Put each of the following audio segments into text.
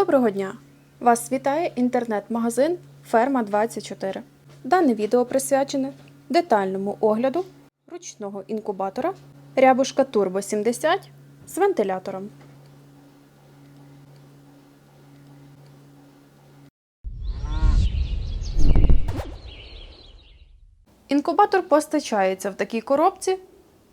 Доброго дня! Вас вітає інтернет-магазин Ферма 24. Дане відео присвячене детальному огляду ручного інкубатора Рябушка Turbo 70 з вентилятором. Інкубатор постачається в такій коробці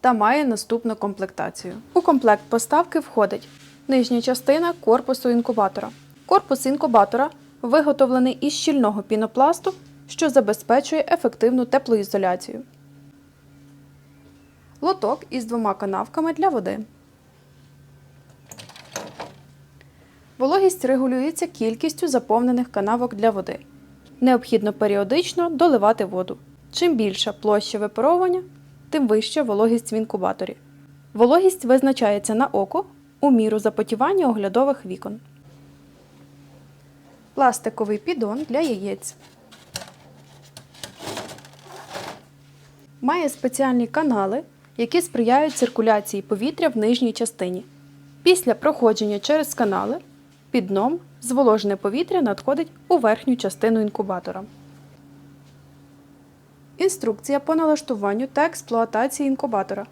та має наступну комплектацію. У комплект поставки входить нижня частина корпусу інкубатора. Корпус інкубатора виготовлений із щільного пінопласту, що забезпечує ефективну теплоізоляцію. Лоток із двома канавками для води. Вологість регулюється кількістю заповнених канавок для води. Необхідно періодично доливати воду. Чим більша площа випаровування, тим вища вологість в інкубаторі. Вологість визначається на око у міру запотівання оглядових вікон. Пластиковий піддон для яєць. Має спеціальні канали, які сприяють циркуляції повітря в нижній частині. Після проходження через канали під дном зволожене повітря надходить у верхню частину інкубатора. Інструкція по налаштуванню та експлуатації інкубатора.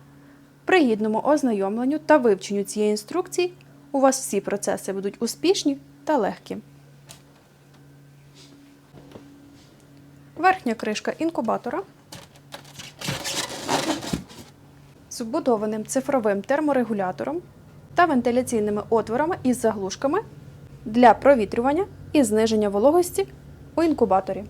При гідному ознайомленню та вивченню цієї інструкції у вас всі процеси будуть успішні та легкі. Верхня кришка інкубатора з вбудованим цифровим терморегулятором та вентиляційними отворами із заглушками для провітрювання і зниження вологості у інкубаторі.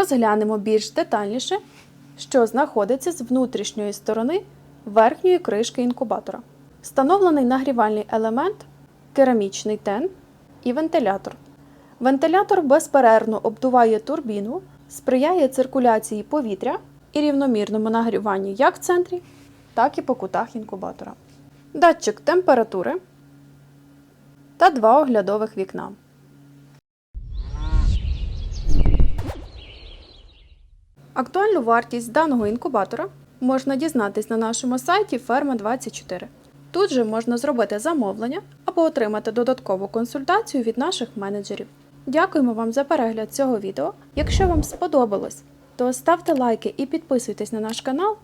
Розглянемо більш детальніше, що знаходиться з внутрішньої сторони верхньої кришки інкубатора. Встановлений нагрівальний елемент, керамічний тен і вентилятор. Вентилятор безперервно обдуває турбіну, сприяє циркуляції повітря і рівномірному нагріванню як в центрі, так і по кутах інкубатора. Датчик температури та два оглядових вікна. Актуальну вартість даного інкубатора можна дізнатись на нашому сайті Ферма24. Тут же можна зробити замовлення або отримати додаткову консультацію від наших менеджерів. Дякуємо вам за перегляд цього відео. Якщо вам сподобалось, то ставте лайки і підписуйтесь на наш канал.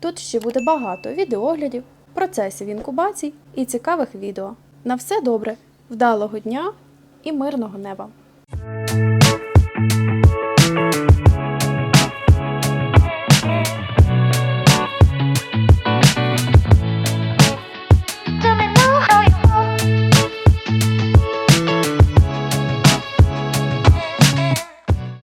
Тут ще буде багато відеоглядів, процесів інкубацій і цікавих відео. На все добре, вдалого дня і мирного неба!